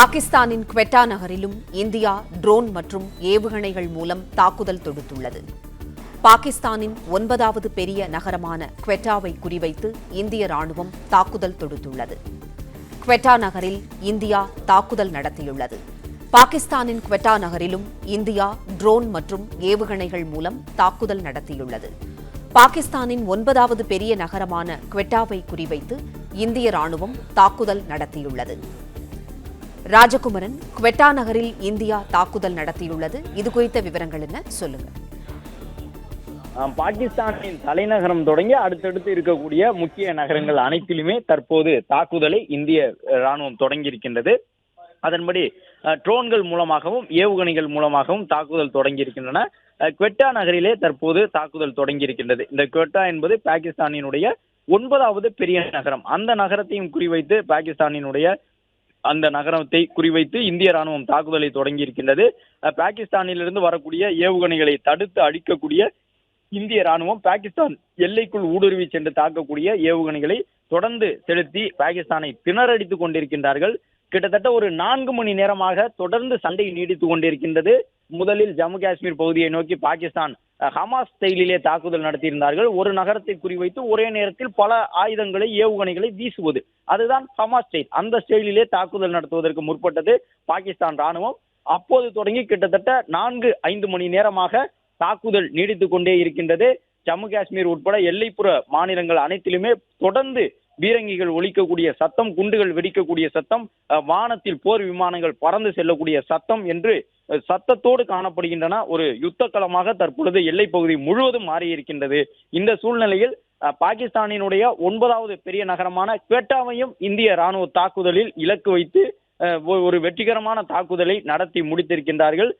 பாகிஸ்தானின் குவெட்டா நகரிலும் India drone மற்றும் ஏவுகணைகள் மூலம் தாக்குதல் தொடுத்துள்ளது. பாகிஸ்தானின் ஒன்பதாவது பெரிய நகரமான குவெட்டாவை குறிவைத்து இந்திய ராணுவம் தாக்குதல் தொடுத்துள்ளது. குவெட்டா நகரில் இந்தியா தாக்குதல் நடத்தியுள்ளது. பாகிஸ்தானின் குவெட்டா நகரிலும் இந்தியா ட்ரோன் மற்றும் ஏவுகணைகள் மூலம் தாக்குதல் நடத்தியுள்ளது. பாகிஸ்தானின் ஒன்பதாவது பெரிய நகரமான குவெட்டாவை குறிவைத்து இந்திய ராணுவம் தாக்குதல் நடத்தியுள்ளது. ராஜகுமரன் குவெட்டா நகரில் இந்தியா தாக்குதல் நடத்தியுள்ளது. இது குறித்த விவரங்கள் என்ன? சொல்லுங்க. பாகிஸ்தானின் தலைநகரம் தொடங்கி அடுத்தடுத்து இருக்கக்கூடிய முக்கிய நகரங்கள் அனைத்திலுமே தற்போது தாக்குதலை இந்திய ராணுவம் தொடங்கி இருக்கின்றது அதன்படி ட்ரோன்கள் மூலமாகவும் ஏவுகணைகள் மூலமாகவும் தாக்குதல் தொடங்கி இருக்கின்றன குவெட்டா நகரிலே தற்போது தாக்குதல் தொடங்கி இருக்கின்றது இந்த குவெட்டா என்பது பாகிஸ்தானினுடைய ஒன்பதாவது பெரிய நகரம். அந்த நகரத்தையும் குறிவைத்து பாகிஸ்தானினுடைய அந்த நகரத்தை குறிவைத்து இந்திய ராணுவம் தாக்குதலை தொடங்கி இருக்கின்றது பாகிஸ்தானிலிருந்து வரக்கூடிய ஏவுகணைகளை தடுத்து அழிக்கக்கூடிய இந்திய ராணுவம் பாகிஸ்தான் எல்லைக்குள் ஊடுருவி சென்று தாக்கக்கூடிய ஏவுகணைகளை தொடர்ந்து செலுத்தி பாகிஸ்தானை திணறடித்துக் கொண்டிருக்கின்றார்கள். கிட்டத்தட்ட ஒரு நான்கு மணி நேரமாக தொடர்ந்து சண்டை நீடித்துக் கொண்டிருக்கின்றது. முதலில் ஜம்மு காஷ்மீர் பகுதியை நோக்கி பாகிஸ்தான் ஹமாஸ் செயலிலே தாக்குதல் நடத்தியிருந்தார்கள். ஒரு நகரத்தை குறிவைத்து ஒரே நேரத்தில் பல ஆயுதங்களை ஏவுகணைகளை வீசுவது அதுதான் ஹமாஸ் ஸ்டைல் அந்த ஸ்டைலிலே தாக்குதல் நடத்துவதற்கு முற்பட்டது பாகிஸ்தான் ராணுவம் அப்போது தொடங்கி கிட்டத்தட்ட நான்கு ஐந்து மணி நேரமாக தாக்குதல் நீடித்துக் கொண்டே இருக்கின்றது. ஜம்மு காஷ்மீர் உட்பட எல்லைப்புற மாநிலங்கள் அனைத்திலுமே தொடர்ந்து பீரங்கிகள் ஒழிக்கக்கூடிய சத்தம் குண்டுகள் வெடிக்கக்கூடிய சத்தம் வானத்தில் போர் விமானங்கள் பறந்து செல்லக்கூடிய சத்தம் என்று சத்தத்தோடு காணப்படுகின்றன. ஒரு யுத்த களமாக தற்பொழுது எல்லை பகுதி முழுவதும் மாறி இருக்கின்றது இந்த சூழ்நிலையில் பாகிஸ்தானினுடைய ஒன்பதாவது பெரிய நகரமான குவேட்டாவையும் இந்திய ராணுவ தாக்குதலில் இலக்கு வைத்து ஒரு வெற்றிகரமான தாக்குதலை நடத்தி முடித்திருக்கின்றார்கள்.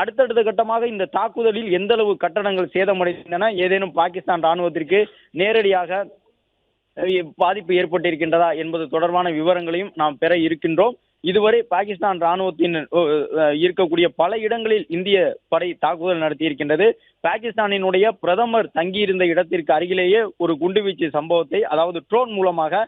அடுத்தடுத்த கட்டமாக இந்த தாக்குதலில் எந்த அளவு கட்டடங்கள் சேதமடைகின்றன ஏதேனும் பாகிஸ்தான் ராணுவத்திற்கு நேரடியாக பாதிப்பு ஏற்பட்டிருக்கின்றதா என்பது தொடர்பான விவரங்களையும் நாம் பெற இருக்கின்றோம். இதுவரை பாகிஸ்தான் ராணுவத்தின் இருக்கக்கூடிய பல இடங்களில் இந்திய படை தாக்குதல் நடத்தியிருக்கின்றது. பாகிஸ்தானினுடைய பிரதமர் தங்கியிருந்த இடத்திற்கு அருகிலேயே ஒரு குண்டுவீச்சு சம்பவத்தை அதாவது ட்ரோன் மூலமாக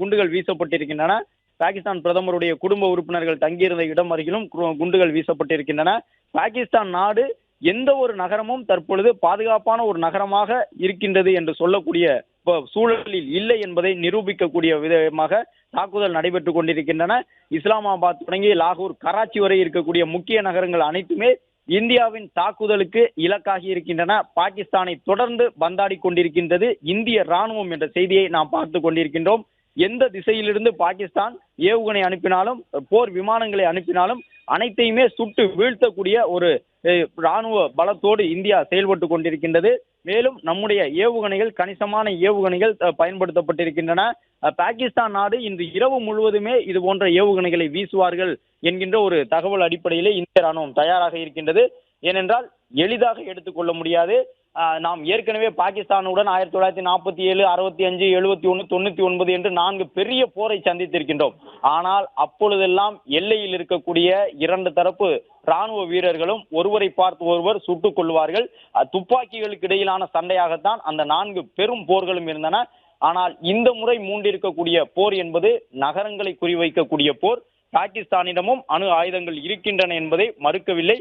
குண்டுகள் வீசப்பட்டிருக்கின்றன. பாகிஸ்தான் பிரதமருடைய குடும்ப உறுப்பினர்கள் தங்கியிருந்த இடம் அருகிலும் குண்டுகள் வீசப்பட்டிருக்கின்றன. பாகிஸ்தான் நாடு எந்த ஒரு நகரமும் தற்பொழுது பாதுகாப்பான ஒரு நகரமாக இருக்கின்றது என்று சொல்லக்கூடிய சூழலில் இல்லை என்பதை நிரூபிக்கக்கூடிய விதமாக தாக்குதல் நடைபெற்றுக் கொண்டிருக்கின்றன. இஸ்லாமாபாத் தொடங்கி லாகூர் கராச்சி வரை இருக்கக்கூடிய முக்கிய நகரங்கள் அனைத்துமே இந்தியாவின் தாக்குதலுக்கு இலக்காகி இருக்கின்றன. பாகிஸ்தானை தொடர்ந்து பந்தாடி கொண்டிருக்கின்றது இந்திய ராணுவம் என்ற செய்தியை நாம் பார்த்து கொண்டிருக்கின்றோம். எந்த திசையிலிருந்து பாகிஸ்தான் ஏவுகணை அனுப்பினாலும் போர் விமானங்களை அனுப்பினாலும் அனைத்தையுமே சுட்டு வீழ்த்தக்கூடிய ஒரு இராணுவ ராணுவ பலத்தோடு இந்தியா செயல்பட்டு கொண்டிருக்கின்றது. மேலும் நம்முடைய ஏவுகணைகள் கணிசமான ஏவுகணைகள் பயன்படுத்தப்பட்டிருக்கின்றன. பாகிஸ்தான் நாடு இன்று இரவு முழுவதுமே இது போன்ற ஏவுகணைகளை வீசுவார்கள் என்கின்ற ஒரு தகவல் அடிப்படையிலே இந்திய ராணுவம் தயாராக இருக்கின்றது. ஏனென்றால் எளிதாக எடுத்துக்கொள்ள முடியாது. நாம் ஏற்கனவே பாகிஸ்தானுடன் ஆயிரத்தி தொள்ளாயிரத்தி நாற்பத்தி ஏழு அறுபத்தி அஞ்சு எழுபத்தி ஒன்று தொண்ணூத்தி ஒன்பது என்று நான்கு பெரிய போரை சந்தித்திருக்கின்றோம். ஆனால் அப்பொழுதெல்லாம் எல்லையில் இருக்கக்கூடிய இரண்டு தரப்பு ராணுவ வீரர்களும் ஒருவரை பார்த்து ஒருவர் சுட்டுக் கொள்வார்கள். துப்பாக்கிகளுக்கு இடையிலான சண்டையாகத்தான் அந்த நான்கு பெரும் போர்களும் இருந்தன. ஆனால் இந்த முறை மூண்டிருக்கக்கூடிய போர் என்பது நகரங்களை குறிவைக்கக்கூடிய போர். பாகிஸ்தானிடமும் அணு ஆயுதங்கள் இருக்கின்றன என்பதை மறுக்கவில்லை.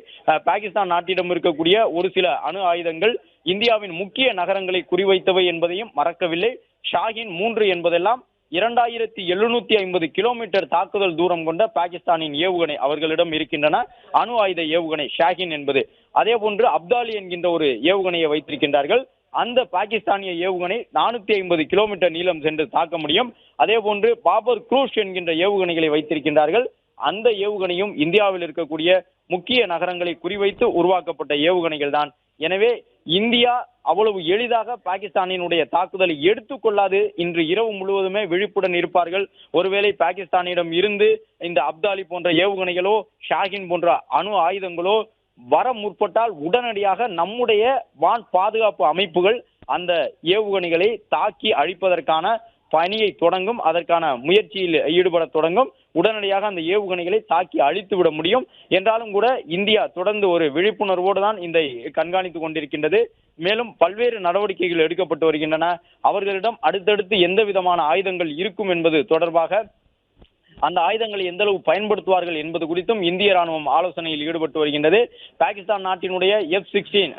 பாகிஸ்தான் நாட்டிடம் இருக்கக்கூடிய ஒரு சில அணு ஆயுதங்கள் இந்தியாவின் முக்கிய நகரங்களை குறிவைத்தவை என்பதையும் மறக்கவில்லை. ஷாஹின் மூன்று என்பதெல்லாம் இரண்டாயிரத்தி எழுநூத்தி ஐம்பது கிலோமீட்டர் தாக்குதல் தூரம் கொண்ட பாகிஸ்தானின் ஏவுகணை அவர்களிடம் இருக்கின்றன. அணு ஆயுத ஏவுகணை ஷாஹின் என்பது. அதே போன்று அப்தாலி என்கின்ற ஒரு ஏவுகணையை வைத்திருக்கின்றார்கள். அந்த பாகிஸ்தானிய ஏவுகணை நானூத்தி ஐம்பது கிலோமீட்டர் நீளம் சென்று தாக்க முடியும். அதே போன்று பாபர் குரூஷ் என்கின்ற ஏவுகணைகளை வைத்திருக்கின்றார்கள். அந்த ஏவுகணையும் இந்தியாவில் இருக்கக்கூடிய முக்கிய நகரங்களை குறிவைத்து உருவாக்கப்பட்ட ஏவுகணைகள் தான் எனவே இந்தியா அவ்வளவு எளிதாக பாகிஸ்தானினுடைய தாக்குதலை எடுத்துக்கொள்ளாது. இன்று இரவு முழுவதுமே விழிப்புடன் இருப்பார்கள். ஒருவேளை பாகிஸ்தானிடம் இருந்து இந்த அப்தாலி போன்ற ஏவுகணைகளோ ஷாஹின் போன்ற அணு ஆயுதங்களோ வர முற்பட்டால் உடனடியாக நம்முடைய வான் பாதுகாப்பு அமைப்புகள் அந்த ஏவுகணைகளை தாக்கி அழிப்பதற்கான பணியை தொடங்கும் அதற்கான முயற்சியில் ஈடுபட தொடங்கும் உடனடியாக அந்த ஏவுகணைகளை தாக்கி அழித்து விட முடியும். என்றாலும் கூட இந்தியா தொடர்ந்து ஒரு விழிப்புணர்வோடு தான் இந்த கண்காணித்துக் கொண்டிருக்கின்றது. மேலும் பல்வேறு நடவடிக்கைகள் எடுக்கப்பட்டு வருகின்றன. அவர்களிடம் அடுத்தடுத்து எந்த விதமான ஆயுதங்கள் இருக்கும் என்பது தொடர்பாக அந்த ஆயுதங்களை எந்த அளவு பயன்படுத்துவார்கள் என்பது குறித்தும் இந்திய ராணுவம் ஆலோசனையில் ஈடுபட்டு வருகின்றது. பாகிஸ்தான் நாட்டினுடைய எஃப் சிக்ஸ்டீன்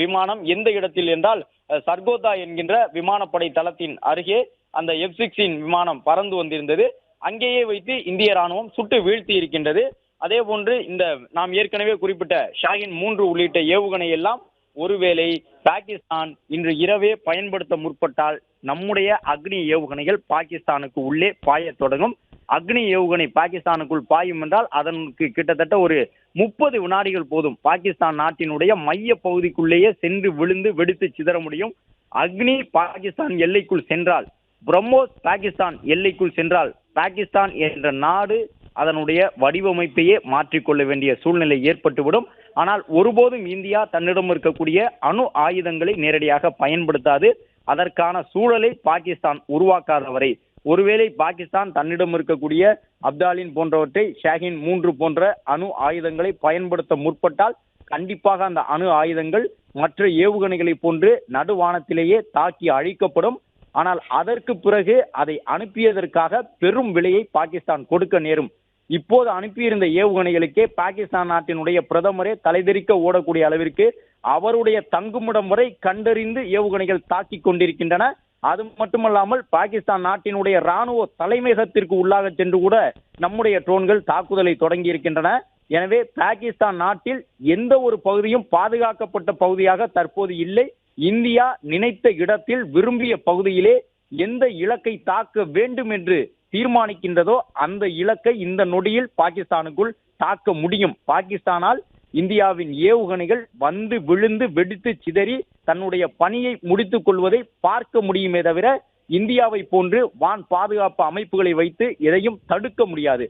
விமானம் எந்த இடத்தில் என்றால் சர்கோதா என்கின்ற விமானப்படை தளத்தின் அருகே அந்த எஃப் சிக்ஸின் விமானம் பறந்து வந்திருந்தது. அங்கேயே வைத்து இந்திய ராணுவம் சுட்டு வீழ்த்தி இருக்கின்றது. அதே போன்று இந்த நாம் ஏற்கனவே குறிப்பிட்ட ஷாகின் மூன்று உள்ளிட்ட ஏவுகணை எல்லாம் ஒருவேளை பாகிஸ்தான் இன்று இரவே பயன்படுத்த முற்பட்டால் நம்முடைய அக்னி ஏவுகணைகள் பாகிஸ்தானுக்கு உள்ளே பாயத் தொடங்கும். அக்னி ஏவுகணை பாகிஸ்தானுக்குள் பாயும் என்றால் அதற்கு கிட்டத்தட்ட ஒரு முப்பது வினாடிகள் போதும். பாகிஸ்தான் நாட்டினுடைய மைய பகுதிக்குள்ளேயே சென்று விழுந்து வெடித்து சிதற முடியும். அக்னி பாகிஸ்தான் எல்லைக்குள் சென்றால் பிரம்மோஸ் பாகிஸ்தான் எல்லைக்குள் சென்றால் பாகிஸ்தான் என்ற நாடு அதனுடைய வடிவமைப்பையே மாற்றிக்கொள்ள வேண்டிய சூழ்நிலை ஏற்பட்டுவிடும். ஆனால் ஒருபோதும் இந்தியா தன்னிடம் இருக்கக்கூடிய அணு ஆயுதங்களை நேரடியாக பயன்படுத்தாது. அதற்கான சூழலை பாகிஸ்தான் உருவாக்காத வரை ஒருவேளை பாகிஸ்தான் தன்னிடம் இருக்கக்கூடிய அப்தாலின் போன்றவற்றை ஷாஹின் மூன்று போன்ற அணு ஆயுதங்களை பயன்படுத்த முற்பட்டால் கண்டிப்பாக அந்த அணு ஆயுதங்கள் மற்ற ஏவுகணைகளைப் போன்று நடுவானத்திலேயே தாக்கி அழிக்கப்படும். ஆனால் அதற்கு பிறகு அதை அனுப்பியதற்காக பெரும் விலையை பாகிஸ்தான் கொடுக்க நேரும். இப்போது அனுப்பியிருந்த ஏவுகணைகளுக்கே பாகிஸ்தான் நாட்டினுடைய பிரதமரே தலைதெறிக்க ஓடக்கூடிய அளவிற்கு அவருடைய தங்குமிடம் வரை கண்டறிந்து ஏவுகணைகள் தாக்கிக் கொண்டிருக்கின்றன. அது மட்டுமல்லாமல் பாகிஸ்தான் நாட்டினுடைய ராணுவ தலைமையகத்திற்கு உள்ளாக சென்று கூட நம்முடைய ட்ரோன்கள் தாக்குதலை தொடங்கி இருக்கின்றன. எனவே பாகிஸ்தான் நாட்டில் எந்த ஒரு பகுதியும் பாதுகாக்கப்பட்ட பகுதியாக தற்போது இல்லை. இந்தியா நினைத்த இடத்தில் விரும்பிய பகுதியிலே எந்த இலக்கை தாக்க வேண்டும் என்று தீர்மானிக்கின்றதோ அந்த இலக்கை இந்த நொடியில் பாகிஸ்தானுக்குள் தாக்க முடியும். பாகிஸ்தானால் இந்தியாவின் ஏவுகணைகள் வந்து விழுந்து வெடித்து சிதறி தன்னுடைய பணியை முடித்துக் கொள்வதை பார்க்க முடியுமே தவிர இந்தியாவை போன்று வான் பாதுகாப்பு அமைப்புகளை வைத்து எதையும் தடுக்க முடியாது.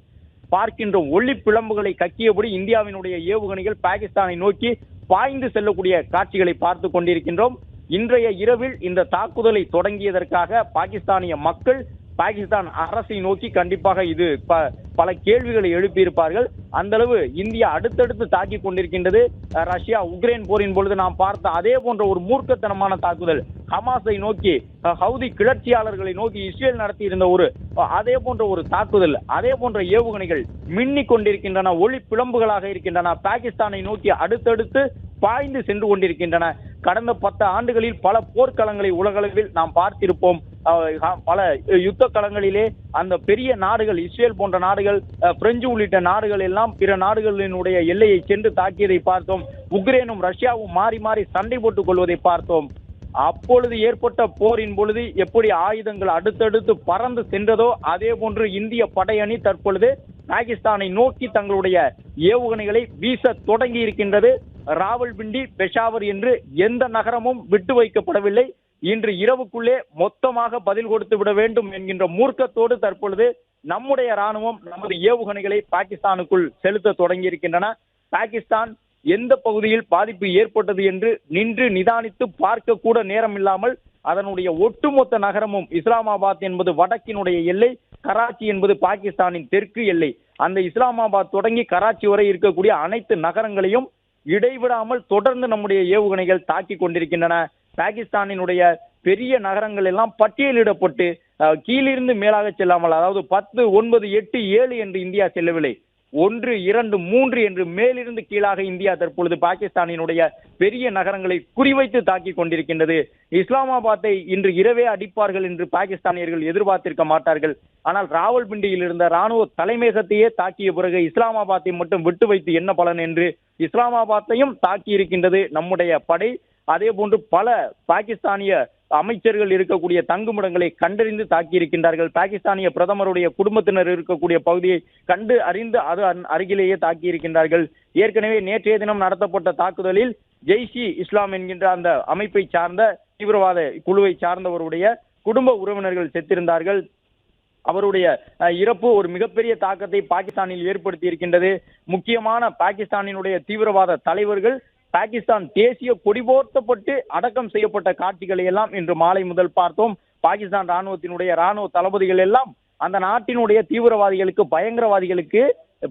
பார்க்கின்ற ஒளி பிளம்புகளை கக்கியபடி இந்தியாவினுடைய ஏவுகணைகள் பாகிஸ்தானை நோக்கி பாய்ந்து செல்லக்கூடிய காட்சிகளை பார்த்து கொண்டிருக்கின்றோம். இன்றைய இரவில் இந்த தாக்குதலை தொடங்கியதற்காக பாகிஸ்தானிய மக்கள் பாகிஸ்தான் அரசை நோக்கி கண்டிப்பாக இது ப- பல கேள்விகளை எழுப்பியிருப்பார்கள். அந்த அளவு இந்தியா அடுத்தடுத்து தாக்கி கொண்டிருக்கின்றது. ரஷ்யா உக்ரைன் போரின் பொழுது நாம் பார்த்த அதே போன்ற ஒரு மூர்க்கத்தனமான தாக்குதல். ஹமாஸை நோக்கி ஹவுதி கிளர்ச்சியாளர்களை நோக்கி இஸ்ரேல் நடத்தியிருந்த ஒரு அதே போன்ற ஒரு தாக்குதல் அதே போன்ற ஏவுகணைகள் மின்னிக் கொண்டிருக்கின்றன ஒளி பிளம்புகளாக இருக்கின்றன பாகிஸ்தானை நோக்கி அடுத்தடுத்து பாய்ந்து சென்று கொண்டிருக்கின்றன. கடந்த பத்து ஆண்டுகளில் பல போர்க்களங்களை உலகளவில் நாம் பார்த்திருப்போம். பல யுத்த களங்களிலே அந்த பெரிய நாடுகள் இஸ்ரேல் போன்ற நாடுகள் பிரெஞ்சு உள்ளிட்ட நாடுகள் எல்லாம் பிற நாடுகளினுடைய எல்லையை சென்று தாக்கியதை பார்த்தோம். உக்ரைனும் ரஷ்யாவும் மாறி மாறி சண்டை போட்டுக் கொள்வதை பார்த்தோம். அப்பொழுது ஏற்பட்ட போரின் பொழுது எப்படி ஆயுதங்கள் அடுத்தடுத்து பறந்து சென்றதோ அதே போன்று இந்திய படையணி தற்பொழுது பாகிஸ்தானை நோக்கி தங்களுடைய ஏவுகணைகளை வீச தொடங்கி இருக்கின்றது ராவல்பிண்டி பெஷாவர் என்று எந்த நகரமும் விட்டு வைக்கப்படவில்லை. இன்று இரவுக்குள்ளே மொத்தமாக பதில் கொடுத்து விட வேண்டும் என்கின்ற மூர்க்கத்தோடு தற்பொழுது நம்முடைய ராணுவம் நமது ஏவுகணைகளை பாகிஸ்தானுக்குள் செலுத்த தொடங்கி இருக்கின்றன பாகிஸ்தான் எந்த பகுதியில் பாதிப்பு ஏற்பட்டது என்று நின்று நிதானித்து பார்க்க கூட நேரம் இல்லாமல் அதனுடைய ஒட்டுமொத்த நகரமும் இஸ்லாமாபாத் என்பது வடக்கினுடைய எல்லை கராச்சி என்பது பாகிஸ்தானின் தெற்கு எல்லை. அந்த இஸ்லாமாபாத் தொடங்கி கராச்சி வரை இருக்கக்கூடிய அனைத்து நகரங்களையும் இடைவிடாமல் தொடர்ந்து நம்முடைய ஏவுகணைகள் தாக்கி கொண்டிருக்கின்றன. பாகிஸ்தானினுடைய பெரிய நகரங்கள் எல்லாம் பட்டியலிடப்பட்டு கீழிருந்து மேலாக செல்லாமல் அதாவது பத்து ஒன்பது எட்டு ஏழு என்று இந்தியா செல்லவில்லை. ஒன்று இரண்டு மூன்று என்று மேலிருந்து கீழாக இந்தியா தற்பொழுது பாகிஸ்தானினுடைய பெரிய நகரங்களை குறிவைத்து தாக்கி கொண்டிருக்கின்றது. இஸ்லாமாபாத்தை இன்று இரவே அடிப்பார்கள் என்று பாகிஸ்தானியர்கள் எதிர்பார்த்திருக்க மாட்டார்கள். ஆனால் ராவல்பிண்டியில் இருந்த ராணுவ தலைமையகத்தையே தாக்கிய பிறகு இஸ்லாமாபாத்தை மட்டும் விட்டு வைத்து என்ன பலன் என்று இஸ்லாமாபாத்தையும் தாக்கி இருக்கின்றது நம்முடைய படை. அதே போன்று பல பாகிஸ்தானிய அமைச்சர்கள் இருக்கக்கூடிய தங்குமிடங்களை கண்டறிந்து தாக்கி இருக்கின்றார்கள் பாகிஸ்தானிய பிரதமருடைய குடும்பத்தினர் இருக்கக்கூடிய பகுதியை கண்டு அறிந்து அது அருகிலேயே தாக்கி இருக்கின்றார்கள் ஏற்கனவே நேற்றைய தினம் நடத்தப்பட்ட தாக்குதலில் ஜெய்ஷி இஸ்லாம் என்கின்ற அந்த அமைப்பை சார்ந்த தீவிரவாத குழுவை சார்ந்தவருடைய குடும்ப உறவினர்கள் செத்திருந்தார்கள். அவருடைய இறப்பு ஒரு மிகப்பெரிய தாக்கத்தை பாகிஸ்தானில் ஏற்படுத்தி இருக்கின்றது முக்கியமான பாகிஸ்தானினுடைய தீவிரவாத தலைவர்கள் பாகிஸ்தான் தேசிய கொடி போர்த்தப்பட்டு அடக்கம் செய்யப்பட்ட காட்சிகளை எல்லாம் இன்று மாலை முதல் பார்த்தோம். பாகிஸ்தான் ராணுவத்தினுடைய ராணுவ தளபதிகள் எல்லாம் அந்த நாட்டினுடைய தீவிரவாதிகளுக்கு பயங்கரவாதிகளுக்கு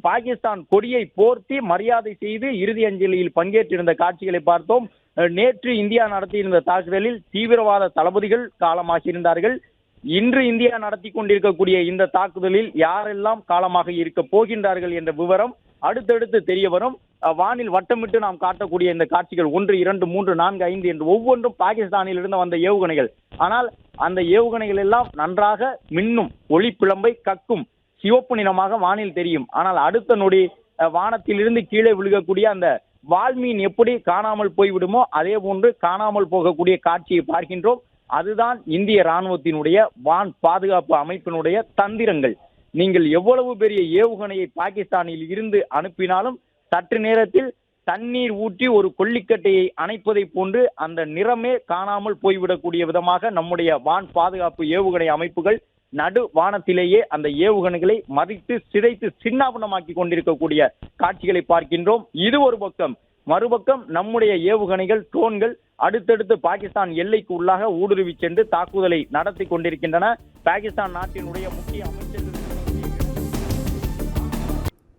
பாகிஸ்தான் கொடியை போர்த்தி மரியாதை செய்து இறுதி அஞ்சலியில் பங்கேற்றிருந்த காட்சிகளை பார்த்தோம். அஹ், நேற்று இந்தியா நடத்தியிருந்த தாக்குதலில் தீவிரவாத தளபதிகள் காலமாகியிருந்தார்கள். இன்று இந்தியா நடத்தி கொண்டிருக்கக்கூடிய இந்த தாக்குதலில் யாரெல்லாம் காலமாக இருக்க போகின்றார்கள் என்ற விவரம் அடுத்தடுத்து தெரிய வரும். வானில் வட்டமிட்டு நாம் காட்டக்கூடிய இந்த காட்சிகள் ஒன்று இரண்டு மூன்று நான்கு ஐந்து என்று ஒவ்வொன்றும் பாகிஸ்தானில் இருந்து வந்த ஏவுகணைகள். ஆனால் அந்த ஏவுகணைகள் எல்லாம் நன்றாக மின்னும் ஒளி பிளம்பை கக்கும் சிவப்பு நிறமாக வானில் தெரியும். ஆனால் அடுத்த நொடி அஹ், வானத்திலிருந்து கீழே விழுகக்கூடிய அந்த வால்மீன் எப்படி காணாமல் போய்விடுமோ அதே போன்று காணாமல் போகக்கூடிய காட்சியை பார்க்கின்றோம். அதுதான் இந்திய ராணுவத்தினுடைய வான் பாதுகாப்பு அமைப்பினுடைய தந்திரங்கள். நீங்கள் எவ்வளவு பெரிய ஏவுகணையை பாகிஸ்தானில் இருந்து அனுப்பினாலும் சற்று நேரத்தில் தண்ணீர் ஊற்றி ஒரு கொல்லிக்கட்டையை அணைப்பதை போன்று அந்த நிறமே காணாமல் போய்விடக்கூடிய விதமாக நம்முடைய வான் பாதுகாப்பு ஏவுகணை அமைப்புகள் நடு வானத்திலேயே அந்த ஏவுகணைகளை மதித்து சிதைத்து சின்னாபனமாக்கி கொண்டிருக்கக்கூடிய காட்சிகளை பார்க்கின்றோம். இது ஒரு பக்கம். மறுபக்கம் நம்முடைய ஏவுகணைகள் ட்ரோன்கள் அடுத்தடுத்து பாகிஸ்தான் எல்லைக்கு உள்ளாக ஊடுருவி சென்று தாக்குதலை நடத்தி கொண்டிருக்கின்றன. பாகிஸ்தான் நாட்டினுடைய முக்கிய அமைச்சர்கள்